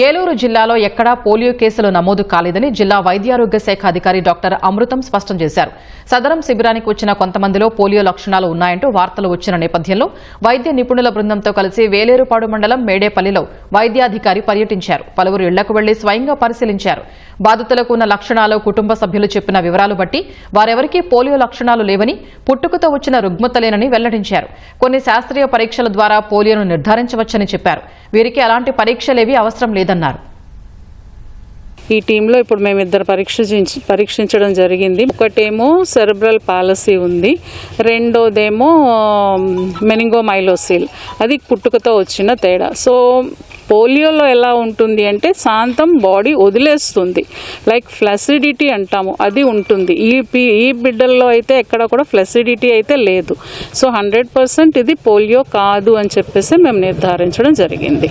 ఏలూరు జిల్లాలో ఎక్కడా పోలియో కేసులు నమోదు కాలేదని జిల్లా వైద్యారోగ్య శాఖ అధికారి డాక్టర్ అమృతం స్పష్టం చేశారు. సదరం శిబిరానికి వచ్చిన కొంతమందిలో పోలియో లక్షణాలు ఉన్నాయంటూ వార్తలు వచ్చిన నేపథ్యంలో వైద్య నిపుణుల బృందంతో కలిసి వేలేరుపాడు మండలం మేడేపల్లిలో వైద్యాధికారి పర్యటించారు. పలువురు ఇళ్ళకు వెళ్ళి స్వయంగా పరిశీలించారు. బాధితులకు ఉన్న లక్షణాలు కుటుంబ సభ్యులు చెప్పిన వివరాలు బట్టి వారెవరికీ పోలియో లక్షణాలు లేవని పుట్టుకతో వచ్చిన రుగ్మతలేనని వెల్లడించారు. కొన్ని శాస్త్రీయ పరీక్షల ద్వారా పోలియోను నిర్ధారించవచ్చని చెప్పారు. వీరికి అలాంటి పరీక్షలేవీ అవసరం లేదన్నారు ఈ టీంలో ఇప్పుడు మేము ఇద్దరు పరీక్షించి పరీక్షించడం జరిగింది. ఒకటేమో సెరబ్రల్ పాలసీ ఉంది. రెండోదేమో మెనింగోమైలోసిల్. అది పుట్టుకతో వచ్చిన తేడా. సో పోలియోలో ఎలా ఉంటుంది అంటే శాంతం బాడీ వదిలేస్తుంది. లైక్ ఫ్లసిడిటీ అంటాము అది ఉంటుంది. ఈ పి ఈ బిడ్డల్లో అయితే ఎక్కడ కూడా ఫ్లసిడిటీ అయితే లేదు. సో హండ్రెడ్ పర్సెంట్ ఇది పోలియో కాదు అని చెప్పేసి మేము నిర్ధారించడం జరిగింది.